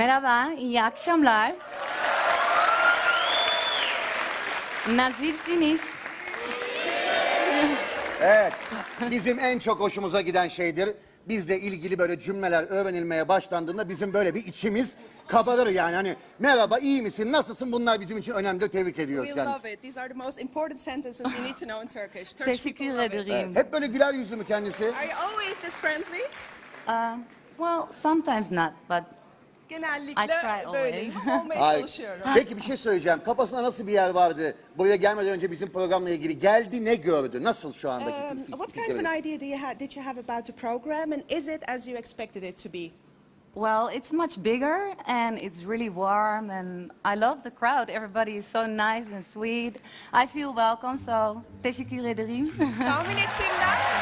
Merhaba, iyi akşamlar. Nasılsınız? Evet. Bizim en çok hoşumuza giden şeydir. Bizle ilgili böyle cümleler öğrenilmeye başlandığında bizim böyle bir içimiz kabarır yani. Hani merhaba, iyi misin, nasılsın? Bunlar bizim için önemli. Tebrik ediyoruz We kendisini. love it. These are the most important sentences you need to know in Turkish. Turkish Teşekkür love it. ederim. Hep böyle güler yüzlü mü kendisi? Are you always this friendly? Uh, well, sometimes not, but Genellikle I try böyleyim. Olmaya Ay, çalışıyorum. Peki bir şey söyleyeceğim. Kafasında nasıl bir yer vardı? Buraya gelmeden önce bizim programla ilgili geldi ne gördü? Nasıl şu andaki Um, what kind of an idea do you ha- did you have about the program and is it as you expected it to be? well, it's much bigger and it's really warm and I love the crowd. Everybody is so nice and sweet. I feel welcome, so teşekkür ederim. Tahmin ettiğimden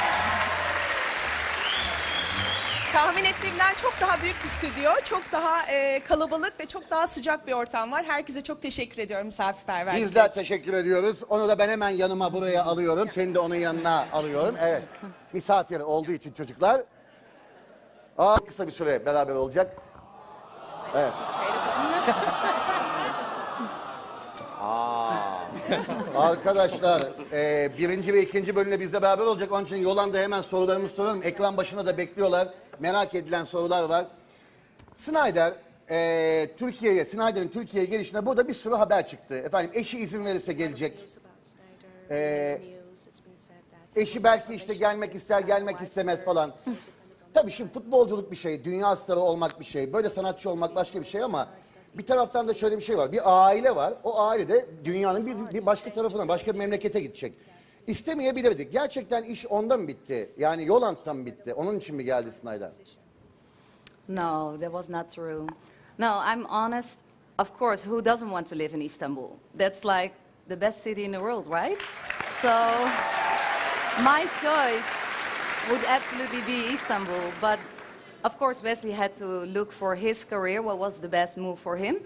Tahmin ettiğimden çok daha büyük bir stüdyo, çok daha e, kalabalık ve çok daha sıcak bir ortam var. Herkese çok teşekkür ediyorum misafirperverlik Bizler için. teşekkür ediyoruz. Onu da ben hemen yanıma buraya alıyorum. Seni de onun yanına alıyorum. Evet. Misafir olduğu için çocuklar. Aa, kısa bir süre beraber olacak. Evet. Arkadaşlar e, birinci ve ikinci bölümde bizle beraber olacak. Onun için Yolanda hemen sorularımı sorarım. Ekran başına da bekliyorlar. Merak edilen sorular var. Snyder e, Türkiye'ye, Snyder'in Türkiye'ye gelişine burada bir sürü haber çıktı. Efendim eşi izin verirse gelecek. Ee, eşi belki işte gelmek ister, gelmek istemez falan. Tabii şimdi futbolculuk bir şey, dünya starı olmak bir şey, böyle sanatçı olmak başka bir şey ama bir taraftan da şöyle bir şey var. Bir aile var. O aile de dünyanın bir, bir başka tarafına, başka bir memlekete gidecek. İstemeyebilirdik. Gerçekten iş onda mı bitti? Yani Yolant'tan mı bitti? Onun için mi geldi Snyder? No, that was not true. No, I'm honest. Of course, who doesn't want to live in Istanbul? That's like the best city in the world, right? So, my choice would absolutely be Istanbul. But of course, Wesley had to look for his career, what was the best move for him.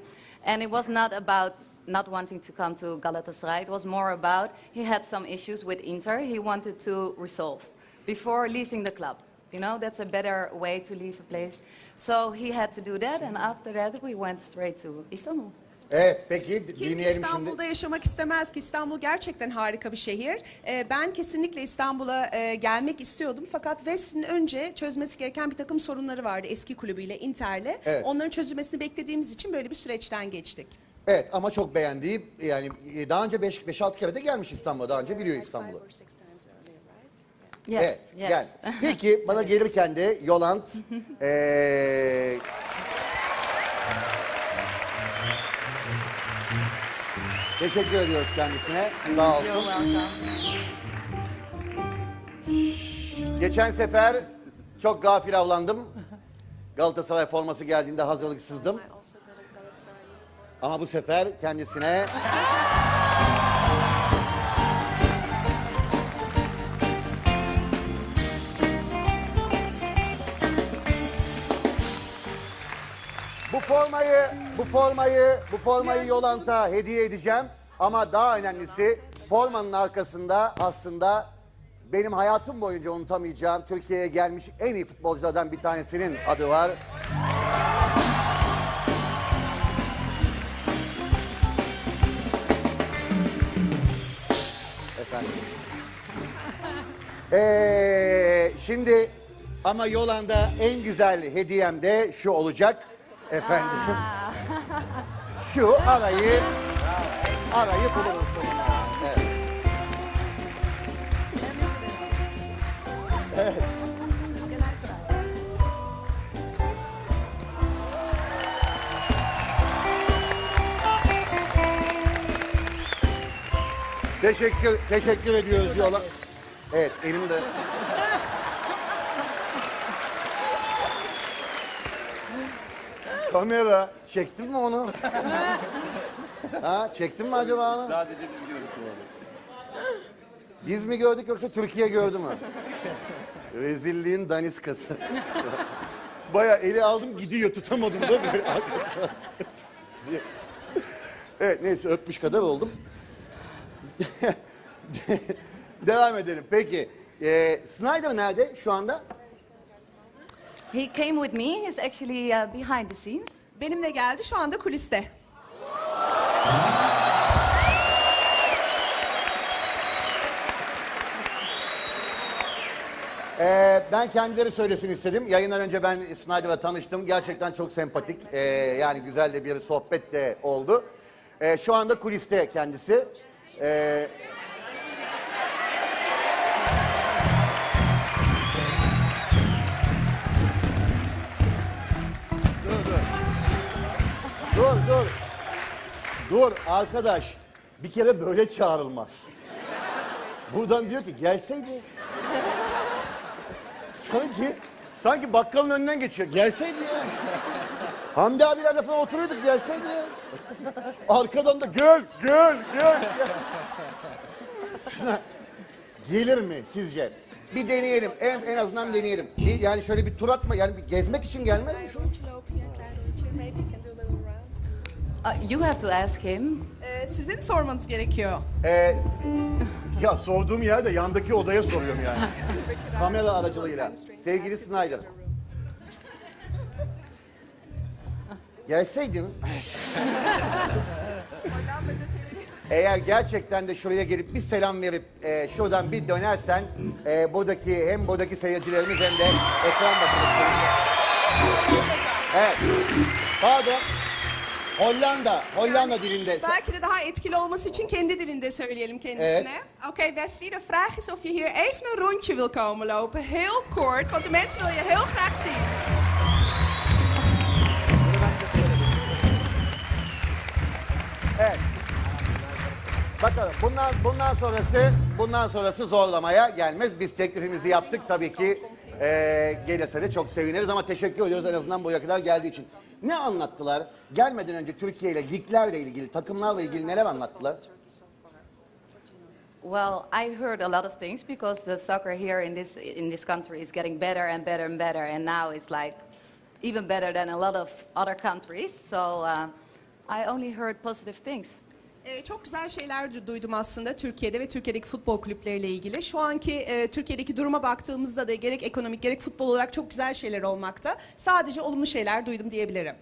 And it was not about not wanting to come to Galatasaray. It was more about he had some issues with Inter he wanted to resolve before leaving the club. You know, that's a better way to leave a place. So he had to do that, and after that, we went straight to Istanbul. Evet peki Kim dinleyelim İstanbul'da şimdi. yaşamak istemez ki? İstanbul gerçekten harika bir şehir. Ee, ben kesinlikle İstanbul'a e, gelmek istiyordum. Fakat West'in önce çözmesi gereken bir takım sorunları vardı eski kulübüyle, Inter'le. Evet. Onların çözülmesini beklediğimiz için böyle bir süreçten geçtik. Evet ama çok beğendiği yani e, daha önce 5-6 kere de gelmiş İstanbul'a. Daha önce biliyor İstanbul'u. Yes, Evet yes. gel. Peki bana gelirken de Yolant eee Teşekkür ediyoruz kendisine. Sağ olsun. Geçen sefer çok gafil avlandım. Galatasaray forması geldiğinde hazırlıksızdım. Ama bu sefer kendisine bu formayı, bu formayı, bu formayı Yolant'a hediye edeceğim. Ama daha önemlisi formanın arkasında aslında benim hayatım boyunca unutamayacağım Türkiye'ye gelmiş en iyi futbolculardan bir tanesinin adı var. Ee, şimdi ama Yolanda en güzel hediyem de şu olacak. Efendim. Şu arayı arayı buluruz. Evet. Teşekkür teşekkür ediyoruz yola. Evet elimde. Kamera çektin mi onu? ha çektin mi acaba onu? Sadece biz gördük arada. Biz mi gördük yoksa Türkiye gördü mü? Rezilliğin daniskası. Baya eli aldım gidiyor tutamadım da böyle. evet neyse öpmüş kadar oldum. Devam edelim. Peki. Ee, Snyder nerede şu anda? He came with me. He's actually uh, behind the scenes. Benimle geldi şu anda kuliste. Ee, ben kendileri söylesin istedim. Yayından önce ben Snyder'la tanıştım. Gerçekten çok sempatik. Ee, yani güzel de bir sohbet de oldu. Ee, şu anda kuliste kendisi. Ee, Dur arkadaş. Bir kere böyle çağrılmaz. Buradan diyor ki gelseydi. Sanki sanki bakkalın önünden geçiyor. Gelseydi ya. Hamdi abilerle falan oturuyorduk gelseydi. Arkadan da gel gel gel. Sana gelir mi sizce? Bir deneyelim. En, en azından deneyelim. Yani şöyle bir tur atma. Yani bir gezmek için gelmez mi şu? Uh, you have to ask him. Ee, sizin sormanız gerekiyor. Ee, ya sorduğum yerde yandaki odaya soruyorum yani. Kamera aracılığıyla. Sevgili Snyder. Gelseydin. Eğer gerçekten de şuraya gelip bir selam verip e, şuradan bir dönersen e, buradaki hem buradaki seyircilerimiz hem de ekran başındaki Evet. Pardon. Hollanda, Hollanda dilinde. Belki de daha etkili olması için kendi dilinde söyleyelim kendisine. Oké Wesley, de vraag is of je hier even een rondje wil komen lopen. Heel kort, want de mensen wil je heel graag zien. Evet. Bakalım bundan bundan sonrası bundan sonrası zorlamaya gelmez. Biz teklifimizi yaptık tabii ki eee gelirse de çok seviniriz ama teşekkür ediyoruz en azından buraya kadar geldiği için. Ne anlattılar? Gelmeden önce Türkiye ile liglerle ilgili, takımlarla ilgili neler anlattılar? Well, I heard a lot of things because the soccer here in this in this country is getting better and better and better, and now it's like even better than a lot of other countries. So uh, I only heard positive things. Ee, çok güzel şeyler du- duydum aslında Türkiye'de ve Türkiye'deki futbol kulüpleriyle ilgili. Şu anki e, Türkiye'deki duruma baktığımızda da gerek ekonomik gerek futbol olarak çok güzel şeyler olmakta. Sadece olumlu şeyler duydum diyebilirim.